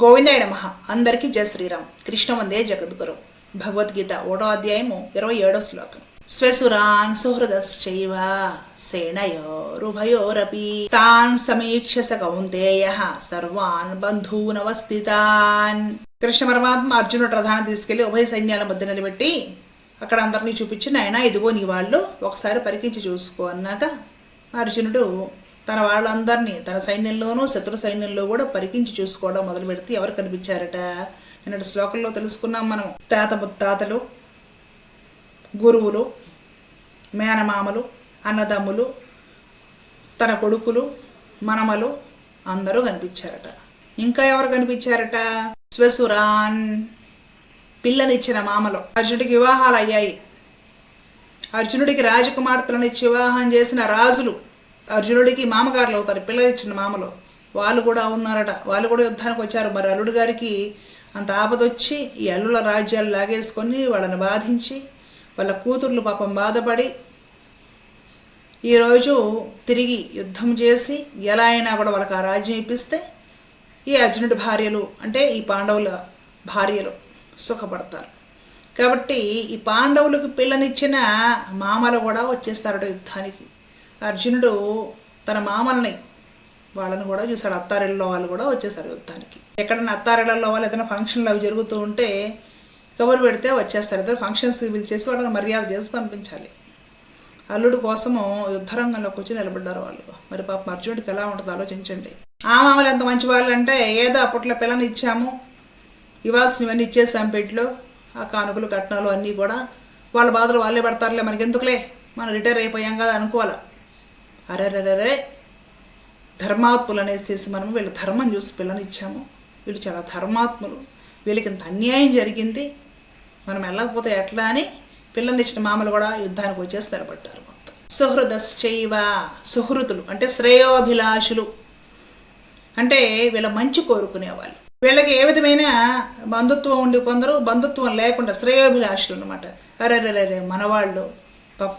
గోవిందాయ నమ. అందరికీ జయ శ్రీరామ్. కృష్ణ వందే జగద్గురు. భగవద్గీత ఓడో అధ్యాయము ఇరవై ఏడో శ్లోకం. స్వసురాన్ సుహృదశ్చైవ సేనయోరుభయోరపి. తాన్ సమీక్ష స కౌంతేయ. సర్వాన్ బంధూనవస్థితాన్. కృష్ణ పరమాత్మ అర్జునుడు ప్రధానం తీసుకెళ్ళి ఉభయ సైన్యాల మధ్య నిలబెట్టి అక్కడ అందరినీ చూపించి నాయన ఇదిగో నీ వాళ్ళు. ఒకసారి పరికించి చూసుకో అన్నాక అర్జునుడు తన వాళ్ళందరినీ తన సైన్యంలోనూ శత్రు సైన్యంలో కూడా పరికించి చూసుకోవడం మొదలు పెడితే ఎవరు కనిపించారట? నిన్నటి శ్లోకంలో తెలుసుకున్నాం మనం. తాత ముత్తాతలు గురువులు మేనమామలు అన్నదమ్ములు తన కొడుకులు మనమలు అందరూ కనిపించారట. ఇంకా ఎవరు కనిపించారట? స్వసురాన్ పిల్లనిచ్చిన మామలు. అర్జునుడికి వివాహాలు అయ్యాయి. అర్జునుడికి రాజకుమార్తెలను ఇచ్చి వివాహం చేసిన రాజులు. అర్జునుడికి మామగారులు అవుతారు పిల్లలిచ్చిన మామలు. వాళ్ళు కూడా ఉన్నారట. వాళ్ళు కూడా యుద్ధానికి వచ్చారు. మరి అల్లుడు గారికి అంత ఆపదొచ్చి ఈ అల్లుల రాజ్యాలు లాగేసుకొని వాళ్ళని బాధించి వాళ్ళ కూతుర్లు పాపం బాధపడి ఈరోజు తిరిగి యుద్ధం చేసి ఎలా అయినా కూడా వాళ్ళకి ఆ రాజ్యం ఇప్పిస్తే ఈ అర్జునుడి భార్యలు అంటే ఈ పాండవుల భార్యలు సుఖపడతారు. కాబట్టి ఈ పాండవులకు పిల్లనిచ్చిన మామలు కూడా వచ్చేస్తారట యుద్ధానికి. అర్జునుడు తన మామల్ని వాళ్ళని కూడా చూశాడు. అత్తారిళ్ళలో వాళ్ళు కూడా వచ్చేసారు యుద్ధానికి. ఎక్కడైనా అత్తారిళ్ళలో వాళ్ళు ఏదైనా ఫంక్షన్లు అవి జరుగుతూ ఉంటే కబురు పెడితే వచ్చేస్తారు. ఏదైనా ఫంక్షన్స్కి పిలిచేసి వాళ్ళని మర్యాద చేసి పంపించాలి. అల్లుడు కోసము యుద్ధరంగంలోకి వచ్చి నిలబడ్డారు వాళ్ళు. మరి పాపం అర్జునుడికి ఎలా ఉంటుందో ఆలోచించండి. ఆ మామలు ఎంత మంచి వాళ్ళు అంటే ఏదో అప్పట్లో పిల్లని ఇచ్చాము. ఇవ్వాల్సినవన్నీ ఇచ్చేసాం పెట్టిలో ఆ కానుకలు కట్నాలు అన్నీ కూడా వాళ్ళ బాధలు వాళ్ళే పడతారులే. మనకి ఎందుకులే మనం రిటైర్ అయిపోయాం కదా అనుకోవాలా? అరెరెరే ధర్మాత్ములు అనేసేసి మనం వీళ్ళ ధర్మం చూసి పిల్లని ఇచ్చాము. వీళ్ళు చాలా ధర్మాత్ములు. వీళ్ళకి ఇంత అన్యాయం జరిగింది. మనం వెళ్ళకపోతే ఎట్లా అని పిల్లనిచ్చిన మామలు కూడా యుద్ధానికి వచ్చేసి నిలబడ్డారు మొత్తం. సుహృదశ్చైవ సుహృతులు అంటే శ్రేయోభిలాషులు. అంటే వీళ్ళ మంచి కోరుకునేవాళ్ళు. వీళ్ళకి ఏ విధమైన బంధుత్వం ఉండి కొందరు బంధుత్వం లేకుండా శ్రేయోభిలాషులు అనమాట అరే రే మనవాళ్ళు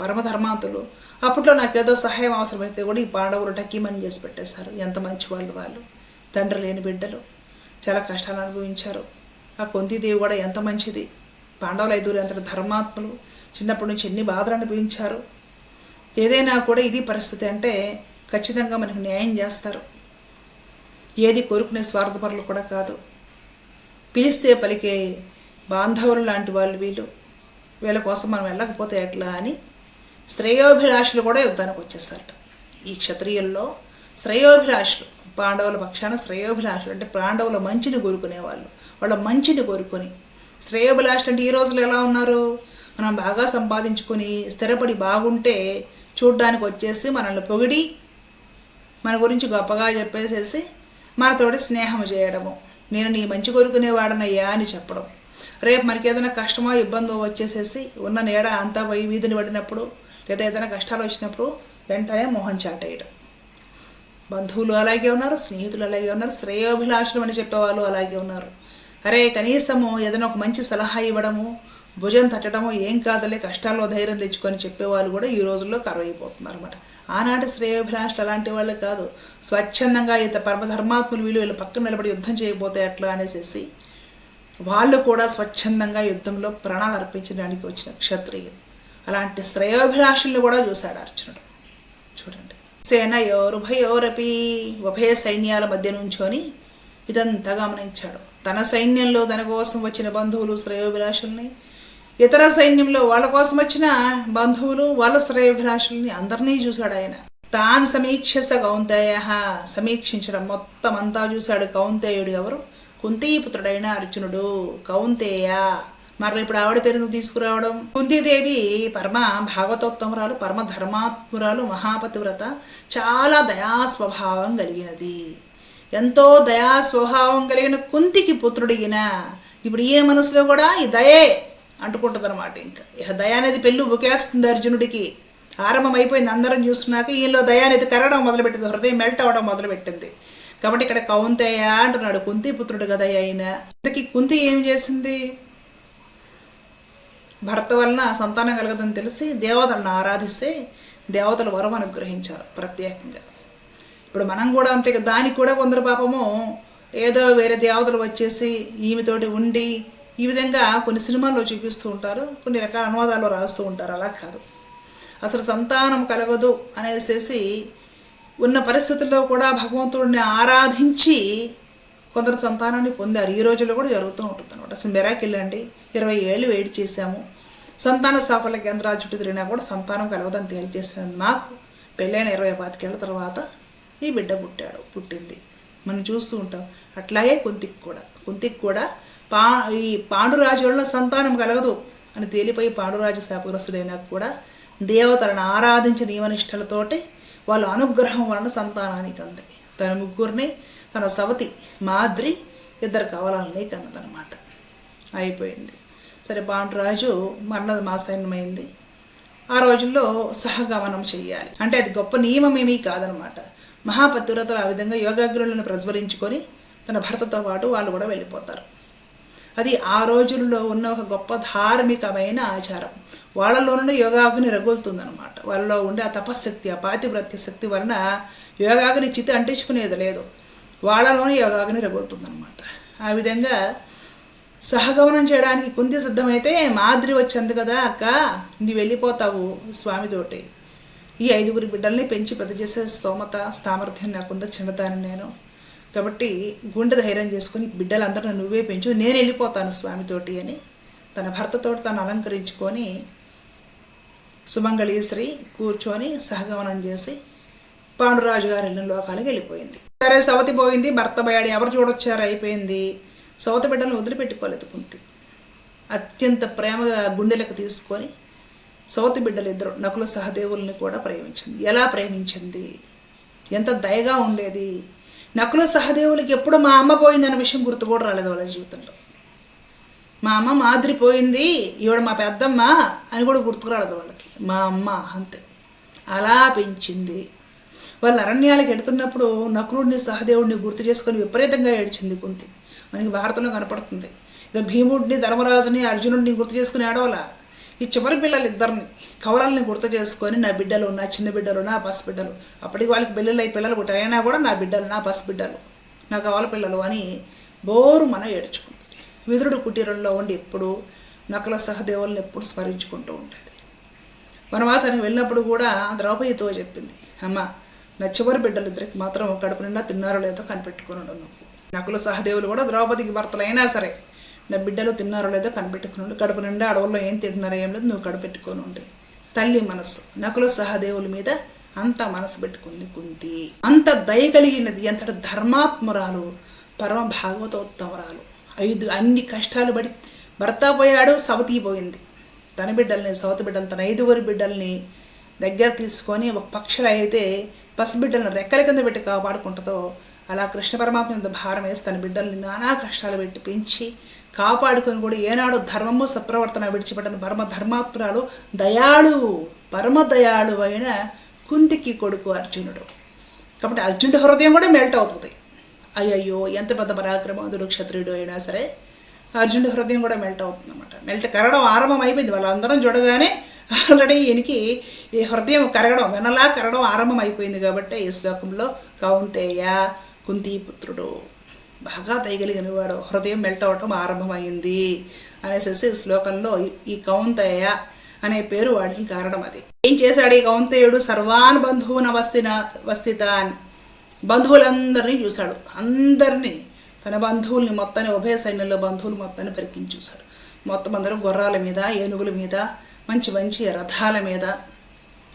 పరమధర్మాంతులు అప్పట్లో నాకు ఏదో సహాయం అవసరమైతే కూడా ఈ పాండవులు టకీమని చేసి పెట్టేశారు. ఎంత మంచి వాళ్ళు వాళ్ళు. తండ్రి లేని బిడ్డలు. చాలా కష్టాలు అనుభవించారు. ఆ కొంతిదేవి కూడా ఎంత మంచిది. పాండవులు ఐదుగురు ఎంత ధర్మాత్ములు. చిన్నప్పటి నుంచి ఎన్ని బాధలు అనుభవించారు. ఏదైనా కూడా ఇది పరిస్థితి అంటే ఖచ్చితంగా మనకు న్యాయం చేస్తారు. ఏది కోరుకునే స్వార్థపరులు కూడా కాదు. పిలిస్తే పలికే బాంధవులు లాంటి వాళ్ళు వీళ్ళు. వీళ్ళ కోసం మనం వెళ్ళకపోతే ఎట్లా అని శ్రేయోభిలాషులు కూడా యుద్ధానికి వచ్చేసారట ఈ క్షత్రియుల్లో శ్రేయోభిలాషులు పాండవుల పక్షాన శ్రేయోభిలాషులు అంటే పాండవుల మంచిని కోరుకునేవాళ్ళు. వాళ్ళ మంచిని కోరుకొని. శ్రేయోభిలాషులు అంటే ఈ రోజులు ఎలా ఉన్నారు? మనం బాగా సంపాదించుకొని స్థిరపడి బాగుంటే చూడ్డానికి వచ్చేసి మనల్ని పొగిడి మన గురించి గొప్పగా చెప్పేసేసి మనతోటి స్నేహం చేయడము. నేను నీ మంచి కోరుకునేవాడనయ్యా అని చెప్పడం. రేపు మనకి ఏదైనా కష్టమో ఇబ్బందో వచ్చేసేసి ఉన్న నీడ అంతా పోయి వీధిని పడినప్పుడు లేదా ఏదైనా కష్టాలు వచ్చినప్పుడు వెంటనే మొహం చాటేయడం. బంధువులు అలాగే ఉన్నారు స్నేహితులు అలాగే ఉన్నారు శ్రేయోభిలాషులు అని చెప్పేవాళ్ళు అలాగే ఉన్నారు. అరే కనీసము ఏదైనా ఒక మంచి సలహా ఇవ్వడము భుజం తట్టడము ఏం కాదులే కష్టాల్లో ధైర్యం తెచ్చుకొని చెప్పేవాళ్ళు కూడా ఈ రోజుల్లో కరువైపోతున్నారు అనమాట ఆనాటి శ్రేయోభిలాషులు అలాంటి వాళ్ళు కాదు. స్వచ్ఛందంగా ఇంత పరమధర్మాత్ములు వీళ్ళు వీళ్ళు పక్కన నిలబడి యుద్ధం చేయబోతే అట్లా అనేసి వాళ్ళు కూడా స్వచ్ఛందంగా యుద్ధంలో ప్రాణాలు అర్పించడానికి వచ్చిన క్షత్రియులు. అలాంటి శ్రేయోభిలాషుల్ని కూడా చూశాడు అర్జునుడు. చూడండి. సేనయోరుభయోరపి ఉభయ సైన్యాల మధ్య నుంచొని ఇదంతా గమనించాడు. తన సైన్యంలో తన కోసం వచ్చిన బంధువులు శ్రేయోభిలాషుల్ని ఇతర సైన్యంలో వాళ్ళ కోసం వచ్చిన బంధువులు వాళ్ళ శ్రేయోభిలాషుల్ని అందరినీ చూశాడు ఆయన. తాను సమీక్షస కౌంతేయ సమీక్షించడం మొత్తం అంతా చూశాడు. కౌంతేయుడు ఎవరు? కుంతీపుత్రుడైన అర్జునుడు. కౌంతేయ మరి ఇప్పుడు ఆవిడ పేరు తీసుకురావడం? కుంతీదేవి పరమ భాగవతోత్తమురాలు పరమ ధర్మాత్మురాలు మహాపతివ్రత చాలా దయా స్వభావం కలిగినది. ఎంతో దయా స్వభావం కలిగిన కుంతికి పుత్రుడిగిన ఇప్పుడు ఈయన మనసులో కూడా ఈ దయే అంటుకుంటుంది అనమాట ఇంకా. ఇక దయ అనేది పెళ్ళి బుకేస్తుంది అర్జునుడికి. ఆరంభం అయిపోయింది అందరం చూస్తున్నాక ఈయనలో దయ అనేది కరగడం మొదలుపెట్టింది హృదయం మెల్ట్ అవ్వడం మొదలుపెట్టింది. కాబట్టి ఇక్కడ కౌంతయ్య అంటున్నాడు కుంతి పుత్రుడు కదా ఆయన ఇంతకీ కుంతి ఏం చేసింది? భర్త వలన సంతానం కలగదని తెలిసి దేవతలను ఆరాధిస్తే దేవతలు వరం అనుగ్రహించారు ప్రత్యేకంగా. ఇప్పుడు మనం కూడా అంతే దానికి కూడా కొందరు పాపము ఏదో వేరే దేవతలు వచ్చేసి ఈమెతోటి ఉండి ఈ విధంగా కొన్ని సినిమాల్లో చూపిస్తూ ఉంటారు కొన్ని రకాల అనువాదాల్లో రాస్తూ ఉంటారు అలా కాదు. అసలు సంతానం కలగదు అనేసి ఉన్న పరిస్థితుల్లో కూడా భగవంతుడిని ఆరాధించి కొందరు సంతానాన్ని పొందారు. ఈ రోజుల్లో కూడా జరుగుతూ ఉంటుంది అనమాట అసలు మెరాకిల్ అండి. ఇరవై ఏళ్ళు వెయిట్ చేశాము. సంతాన స్థాపన కేంద్రాల చుట్టూ తిరిగినా కూడా సంతానం కలవదని తేల్చేసాను నాకు పెళ్ళైన ఇరవై పాతికేళ్ళ తర్వాత ఈ బిడ్డ పుట్టాడు పుట్టింది. మనం చూస్తూ ఉంటాం. అట్లాగే కుంతికి కూడా. కుంతికి కూడా పా ఈ పాండురాజు వలన సంతానం కలగదు అని తేలిపోయి పాండురాజు శాపగ్రస్తుడైనా కూడా దేవతలను ఆరాధించిన నియమనిష్టలతోటి వాళ్ళ అనుగ్రహం వలన సంతానానికి అంది. తన ముగ్గురిని తన సవతి మాద్రి ఇద్దరు కవలాలని కన్నదనమాట అయిపోయింది. సరే పాండురాజు మరణ మాసైన్యమైంది. ఆ రోజుల్లో సహగమనం చెయ్యాలి. అంటే అది గొప్ప నియమం ఏమీ కాదనమాట మహాపతివ్రతలు ఆ విధంగా యోగాగ్రులను ప్రజ్వలించుకొని తన భర్తతో పాటు వాళ్ళు కూడా వెళ్ళిపోతారు. అది ఆ రోజుల్లో ఉన్న ఒక గొప్ప ధార్మికమైన ఆచారం. వాళ్ళలో యోగాగ్ని రగులుతుందనమాట వాళ్ళలో ఉండే ఆ తపశక్తి ఆ పాతివ్రత్య శక్తి వలన యోగాగ్ని చితి అంటించుకునేది లేదు. వాళ్ళలోనే యోగాగ్ని రగులుతుందనమాట ఆ విధంగా సహగమనం చేయడానికి కుంతి సిద్ధమైతే మాదిరి వచ్చింది కదా అక్క? నువ్వు వెళ్ళిపోతావు స్వామితోటి. ఈ ఐదుగురి బిడ్డల్ని పెంచి పెద్ద చేసే స్తోమత సామర్థ్యం నాకుందా చిన్నదాన్ని నేను. కాబట్టి గుండె ధైర్యం చేసుకుని బిడ్డలందరినీ నువ్వే పెంచు నేను వెళ్ళిపోతాను స్వామితోటి అని తన భర్తతో తను అలంకరించుకొని సుమంగళీశ్రీ కూర్చొని సహగమనం చేసి పాండురాజు గారు వెళ్ళిన లోకాలకు వెళ్ళిపోయింది. సరే సవతి పోయింది భర్త పోయాడు ఎవరు చూడొచ్చారు? అయిపోయింది. సవతి బిడ్డలను వదిలిపెట్టుకోలేదు కుంతి. అత్యంత ప్రేమగా గుండెలకు తీసుకొని సవతి బిడ్డలు ఇద్దరు నకుల సహదేవుల్ని కూడా ప్రేమించింది. ఎలా ప్రేమించింది? ఎంత దయగా ఉండేది? నకుల సహదేవులకి ఎప్పుడు మా అమ్మ పోయిందనే విషయం గుర్తు కూడా రాలేదు వాళ్ళ జీవితంలో. మా అమ్మ మాదిరిపోయింది ఈవిడ మా పెద్దమ్మ అని కూడా గుర్తుకు రాలేదు వాళ్ళకి. మా అమ్మ అంతే. అలా పెంచింది. వాళ్ళు అరణ్యాలకు ఎడుతున్నప్పుడు నకులుడిని సహదేవుడిని గుర్తు చేసుకొని విపరీతంగా ఏడ్చింది కుంతి. మనకి భారతంలో కనపడుతుంది. ఇక భీముడిని ధర్మరాజుని అర్జునుడిని గుర్తు చేసుకుని ఆడవాలా ఈ చివరి పిల్లలు ఇద్దరిని కవలల్ని గుర్తు చేసుకొని నా బిడ్డలు నా చిన్న బిడ్డలు నా పసి బిడ్డలు. అప్పటికి వాళ్ళకి బిల్లలు అయి పిల్లలు పుట్టారు. అయినా కూడా నా బిడ్డలు నా పసి బిడ్డలు నా కవల పిల్లలు అని బోరు మన ఏడ్చుకుంది విదురుడు కుటీరంలో ఉండి ఎప్పుడు నకల సహదేవుల్ని ఎప్పుడు స్మరించుకుంటూ ఉండేది. వనవాసానికి వెళ్ళినప్పుడు కూడా ద్రౌపదితో చెప్పింది. అమ్మ నా చివరి బిడ్డలిద్దరికి మాత్రం కడుపు నిండా తిన్నారో లేదో కనిపెట్టుకుని ఉండు నువ్వు. నకుల సహదేవులు కూడా ద్రౌపదికి భర్తలు అయినా సరే నా బిడ్డలు తిన్నారో లేదో కనిపెట్టుకుని ఉండు. కడుపు నిండా అడవుల్లో ఏం తింటున్నారో ఏం లేదు నువ్వు కనిపెట్టుకొని ఉండి. తల్లి మనస్సు. నకుల సహదేవుల మీద అంత మనసు పెట్టుకుంది కుంతి. అంత దయ కలిగినది అంతటి ధర్మాత్మురాలు పరమ భాగవతోత్తమరాలు ఐదు అన్ని కష్టాలు పడి భర్త పోయాడు సవతి పోయింది. తన బిడ్డల్ని సవతి బిడ్డలు తన ఐదుగురి బిడ్డల్ని దగ్గర తీసుకొని ఒక పక్షులు అయితే పసిబిడ్డలను రెక్కల కింద పెట్టి కాపాడుకుంటుందో అలా కృష్ణ పరమాత్మ మీద భారం వేసి తన బిడ్డల్ని నానా కష్టాలు పెట్టి పెంచి కాపాడుకొని కూడా ఏనాడు ధర్మము సప్రవర్తన విడిచిపెట్టిన పరమ ధర్మాత్మురాలు దయాళు పరమ దయాళు అయిన కుంతికి కొడుకు అర్జునుడు. కాబట్టి అర్జునుడి హృదయం కూడా మెల్ట్ అవుతుంది. అయ్యయ్యో ఎంత పెద్ద పరాక్రమవంతుడు క్షత్రియుడు అయినా సరే అర్జునుడి హృదయం కూడా మెల్ట్ అవుతుంది అనమాట మెల్ట్ కరడం ఆరంభం అయిపోయింది వాళ్ళందరం చూడగానే ఆల్రెడీ ఈయనకి ఈ హృదయం కరగడం వెనలా కరగడం ఆరంభం అయిపోయింది కాబట్టి ఈ శ్లోకంలో కౌంతేయ కుంతీపుత్రుడు బాగా దయగలిగిన వాడు హృదయం మెల్ట్ అవటం ఆరంభమైంది అనేసి ఈ శ్లోకంలో ఈ- కౌంతేయ అనే పేరు వాడిని కారణం అది. ఏం చేశాడు ఈ కౌంతేయుడు? సర్వాన్ బంధువున వస్తిన వస్థితాన్ బంధువులందరినీ చూశాడు. అందరినీ తన బంధువుల్ని మొత్తాన్ని ఉభయ సైన్యంలో బంధువులు మొత్తాన్ని పరికించి చూశాడు. మొత్తం అందరూ గుర్రాల మీద ఏనుగుల మీద మంచి మంచి రథాల మీద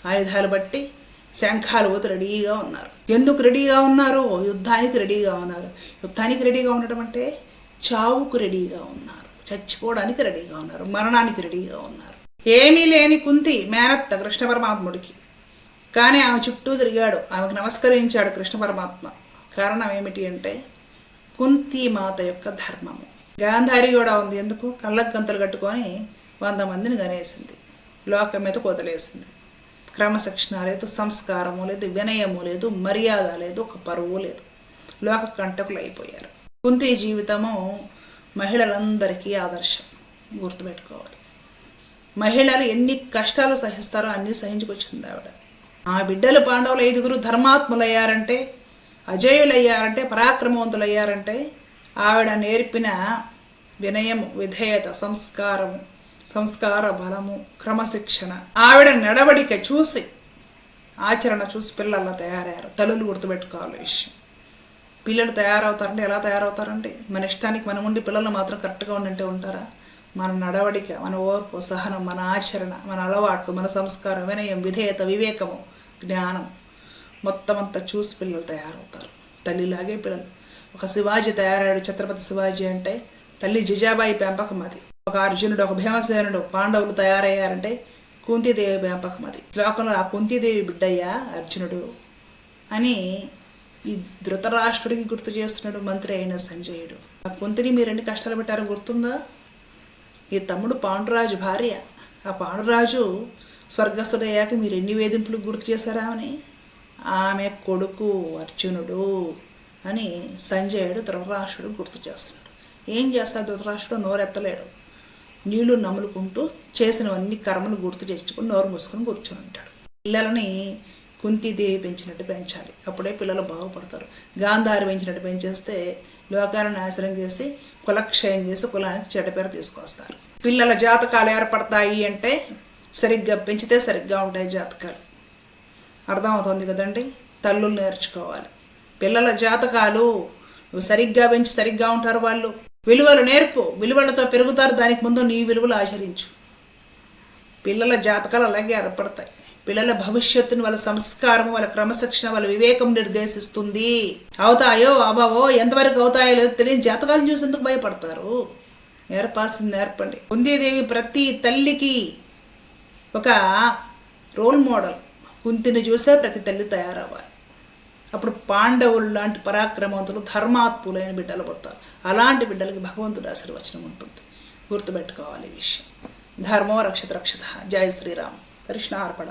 ఆయుధాలు బట్టి శంఖాలు ఊతి రెడీగా ఉన్నారు. ఎందుకు రెడీగా ఉన్నారు? యుద్ధానికి రెడీగా ఉన్నారు. యుద్ధానికి రెడీగా ఉండటం అంటే చావుకు రెడీగా ఉన్నారు. చచ్చిపోవడానికి రెడీగా ఉన్నారు. మరణానికి రెడీగా ఉన్నారు. ఏమీ లేని కుంతి మేనత్త కృష్ణ పరమాత్ముడికి. కానీ ఆమె చుట్టూ తిరిగాడు. ఆమెకు నమస్కరించాడు కృష్ణ పరమాత్మ. కారణం ఏమిటి అంటే కుంతి మాత యొక్క ధర్మము. గాంధారి కూడా ఉంది. ఎందుకు? కళ్ళకు గంతలు కట్టుకొని వంద మందిని గనేసింది లోకం మీద కొదలేసింది క్రమశిక్షణ లేదు సంస్కారము లేదు వినయము లేదు మర్యాద లేదు ఒక పరువు లేదు. లోక కంటకులు అయిపోయారు. కుంతి జీవితము మహిళలందరికీ ఆదర్శం. గుర్తుపెట్టుకోవాలి. మహిళలు ఎన్ని కష్టాలు సహిస్తారో అన్నీ సహించుకొచ్చింది ఆవిడ. ఆ బిడ్డలు పాండవులు ఐదుగురు ధర్మాత్ములయ్యారంటే అజేయులయ్యారంటే పరాక్రమవంతులయ్యారంటే ఆవిడ నేర్పిన వినయము విధేయత సంస్కారము సంస్కార బలము క్రమశిక్షణ. ఆవిడ నడవడిక చూసి ఆచరణ చూసి పిల్లల్లా తయారయ్యారు. తల్లులు గుర్తుపెట్టుకోవాలి విషయం. పిల్లలు తయారవుతారంటే ఎలా తయారవుతారంటే మన ఇష్టానికి మనం ఉండి పిల్లలు మాత్రం కరెక్ట్గా ఉండంటే ఉంటారా? మన నడవడిక మన ఓర్పు సహనం మన ఆచరణ మన అలవాట్లు మన సంస్కారం వినయం విధేయత వివేకము జ్ఞానం మొత్తం అంతా చూసి పిల్లలు తయారవుతారు. తల్లిలాగే పిల్లలు. ఒక శివాజీ తయారాడు ఛత్రపతి శివాజీ అంటే తల్లి జిజాబాయి పెంపకం అది. ఒక అర్జునుడు ఒక భీమసేనుడు పాండవులు తయారయ్యారంటే కుంతీదేవి వ్యాపకం అది. శ్లోకంలో ఆ కుంతీదేవి బిడ్డయ్యా అర్జునుడు అని ఈ ధృతరాష్ట్రుడికి గుర్తు చేస్తున్నాడు మంత్రి అయిన సంజయుడు. ఆ కుంతిని మీరు ఎన్ని కష్టాలు పెట్టారో గుర్తుందా? ఈ తమ్ముడు పాండురాజు భార్య. ఆ పాండురాజు స్వర్గస్థుడయ్యాక మీరు ఎన్ని వేధింపులు గుర్తు చేశారా అని ఆమె కొడుకు అర్జునుడు అని సంజయుడు ధృతరాష్ట్రుడు గుర్తు చేస్తున్నాడు. ఏం చేస్తాడు ధృతరాష్ట్రుడు? నోరెత్తలేడు. నీళ్ళు నములుకుంటూ చేసినవన్నీ కర్మలు గుర్తు చేసుకుని నోరు మూసుకొని కూర్చొని ఉంటాడు. పిల్లలని కుంతిదేవి పెంచినట్టు పెంచాలి. అప్పుడే పిల్లలు బాగుపడతారు. గాంధారి పెంచినట్టు పెంచేస్తే లోకాలను నాశనం చేసి కులక్షయం చేసి కులానికి చెడ్డ తీసుకొస్తారు. పిల్లల జాతకాలు ఏర్పడతాయి అంటే సరిగ్గా పెంచితే సరిగ్గా ఉంటాయి జాతకాలు. అర్థమవుతుంది కదండి? తల్లులు నేర్చుకోవాలి. పిల్లల జాతకాలు సరిగ్గా పెంచి సరిగ్గా ఉంటారు వాళ్ళు. విలువలు నేర్పు విలువలతో పెరుగుతారు దానికి ముందు నీ విలువలు ఆచరించు. పిల్లల జాతకాలు అలాగే ఏర్పడతాయి. పిల్లల భవిష్యత్తును వాళ్ళ సంస్కారం వాళ్ళ క్రమశిక్షణ వాళ్ళ వివేకం నిర్దేశిస్తుంది. అవుతాయో అబావో ఎంతవరకు అవుతాయో లేదో తెలియని జాతకాలను చూసి ఎందుకు భయపడతారు? నేర్పాల్సింది నేర్పండి. కుంతీదేవి ప్రతి తల్లికి ఒక రోల్ మోడల్. కుంతిని చూసే ప్రతి తల్లి తయారవ్వాలి. అప్పుడు పాండవులు లాంటి పరాక్రమవంతులు ధర్మాత్ములైన బిడ్డలు పుడతారు. అలాంటి బిడ్డలకి భగవంతుడు ఆశీర్వచనం ఉంటుంది. గుర్తుపెట్టుకోవాలి ఈ విషయం. ధర్మో రక్షిత రక్షిత. జయ శ్రీరామ్. కృష్ణ అర్పణ.